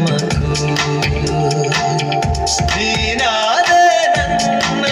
ಮಧು ಶ್ರೀನಾದ ನನ್ನ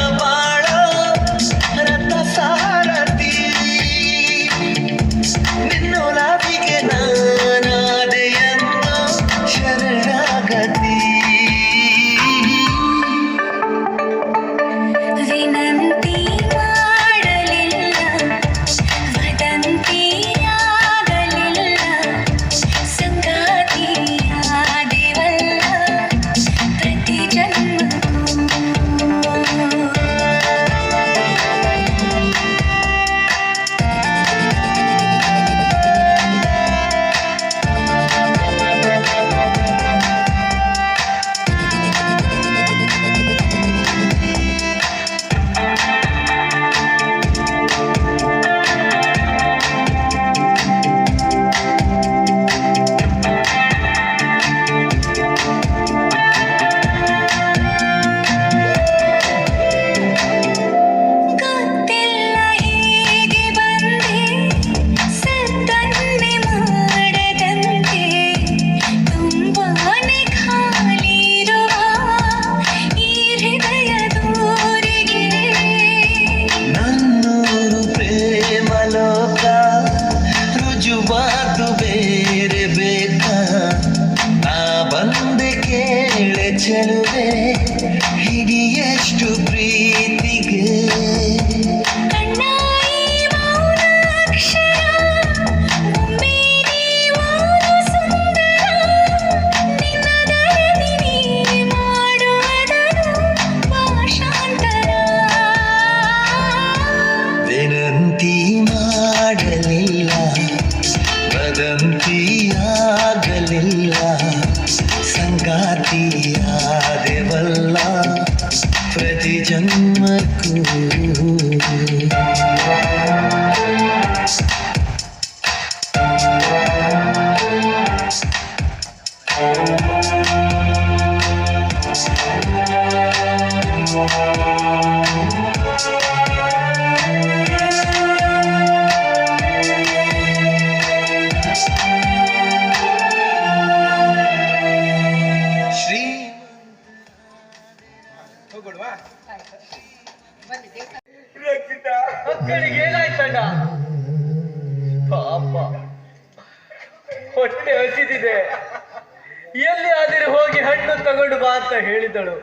दिया देवल्ला प्रति जन्मकू। ಹೊಟ್ಟೆ ಹಸಿದಿದೆ. ಎಲ್ಲಿ ಆದರೆ ಹೋಗಿ ಹಣ್ಣು ತಗೊಂಡು ಬಾ ಅಂತ ಹೇಳಿದಳು.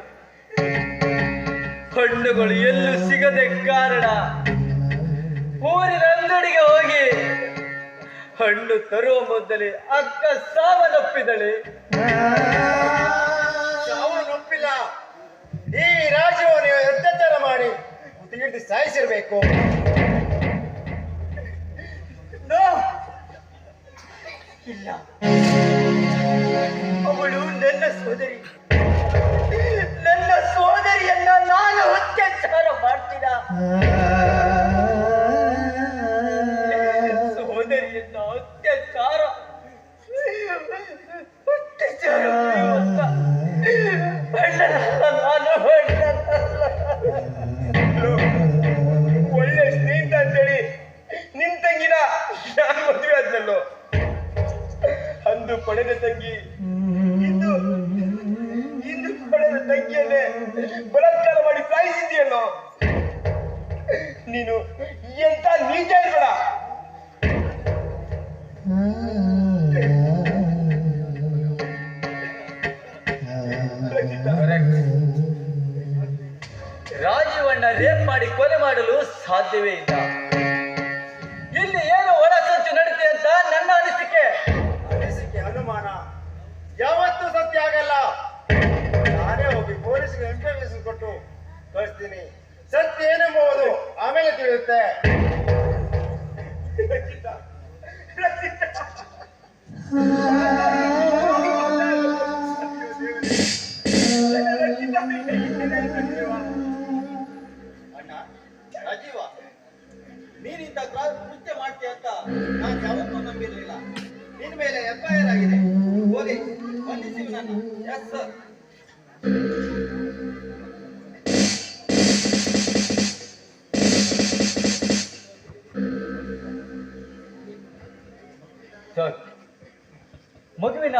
ಹಣ್ಣುಗಳು ಎಲ್ಲೂ ಸಿಗದೆ ಕಾರಣ. ಊರಿನ ಅಂಗಡಿಗೆ ಹೋಗಿ ಹಣ್ಣು ತರುವ ಮೊದಲೇ ಅಕ್ಕ ಸಾವನ್ನಪ್ಪಿದಳೆ ಸಾವನ್ನಪ್ಪಿಲ್ಲ ಈ ರಾಜ್ಯವನ್ನು ಅತ್ಯಾಚಾರ ಮಾಡಿ? ಸಾಯಿಸಿರ್ಬೇಕು. ಇಲ್ಲ ಅವಳು ನನ್ನ ಸೋದರಿ ನೀನು ಎಂತ ನೀಚ ಇರ್ಬೇಡ. ರಾಜೀವಣ್ಣ ರೇಪ್ ಮಾಡಿ ಕೊಲೆ ಮಾಡಲು ಸಾಧ್ಯವೇ ಇಲ್ಲ. ಇಲ್ಲಿ ಏನು ಒಳಸಂಚು ನಡೀತೆ ಅಂತ ನನ್ನ ಅನಿಸಿಕೆ. ಅನಿಸಿಕೆ ಅನುಮಾನ. ಯಾವತ್ತೂ ಸತ್ಯ ಆಗಲ್ಲ. ಕಳಿಸ್ತೀನಿ ಸತ್ಯ ಏನೆಂಬುದು ಆಮೇಲೆ ತಿಳಿಯುತ್ತೆ. ಅಣ್ಣ, ರಾಜೀವ, ನೀನಿಂತ ಮಾಡ್ತೀಯ ಅಂತ ನಾನು ಯಾವತ್ತೂ ನಂಬಿರ್ಲಿಲ್ಲ. ನಿನ್ ಮೇಲೆ ಆಗಿದೆ. ಹೋಗಿ ನನ್ನ ಎಸ್ ಸರ್ ಸರ್ ಮಗುವಿನ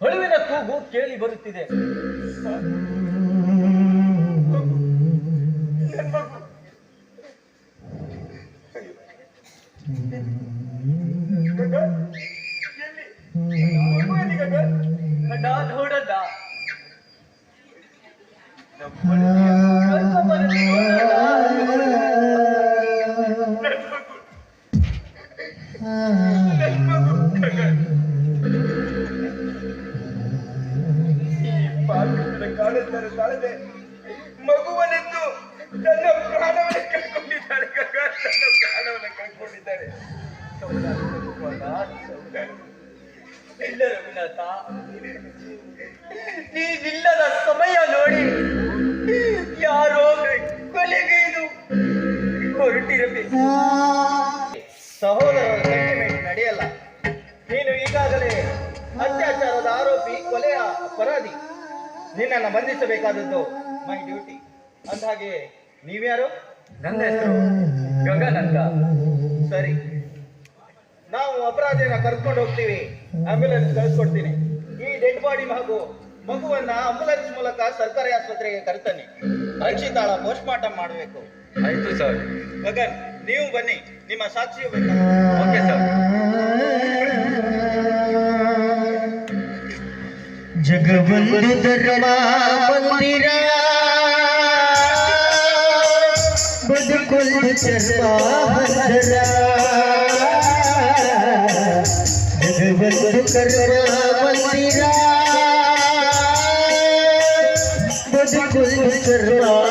ಹಳುವಿನ ಕೂಗು ಕೇಳಿ ಬರುತ್ತಿದೆ. ಹೊಡದ ನೋಡಣ್ಣ ತಾಳದೆ ಮಗುವನೆದ್ದು ತನ್ನ ಪ್ರಾಣವನ್ನು ಗಗ, ತನ್ನ ಪ್ರಾಣವನ್ನು ಕಳ್ಕೊಂಡಿದ್ದಾಳೆ. ಇಲ್ಲ ರಘುನಾಥ ನೀನಿಲ್ಲದ ಸಮಯ ನೋಡಿ ಯಾರೋ ಕೊಲೆಗೈದು ಹೊರಟಿರಬೇಕು. ನಿನ್ನನ್ನು ಬಂಧಿಸಬೇಕಾದದ್ದು ಮೈ ಡ್ಯೂಟಿ. ಅಂದಹಾಗೆ ನೀವ್ಯಾರು? ನನ್ನ ಹೆಸರು ಗಗನ್ ಅಂತ ಸರಿ. ನಾವು ಅಪರಾಧಿನ ಕರ್ಕೊಂಡು ಹೋಗ್ತೀವಿ. ಆಂಬ್ಯುಲೆನ್ಸ್ ಕಳಿಸ್ಕೊಡ್ತೀನಿ. ಈ ಡೆಡ್ ಬಾಡಿ ಮಗು ಮಗುವನ್ನ ಆಂಬ್ಯುಲೆನ್ಸ್ ಮೂಲಕ ಸರ್ಕಾರಿ ಆಸ್ಪತ್ರೆಗೆ ಕರ್ತಾನೆ. ಅಕ್ಷಿತಾಳ ಪೋಸ್ಟ್ ಮಾರ್ಟಮ್ ಮಾಡಬೇಕು. ಆಯ್ತು ಸರ್. ಗಗನ್ ನೀವು ಬನ್ನಿ. ನಿಮ್ಮ ಸಾಕ್ಷಿಯು ಬೇಕು ಓಕೆ ಸರ್. भगवंत धर्मा मंदिर बदकुल चरमा हजरा भगवंत धर्मा मंदिर बदकुल चरमा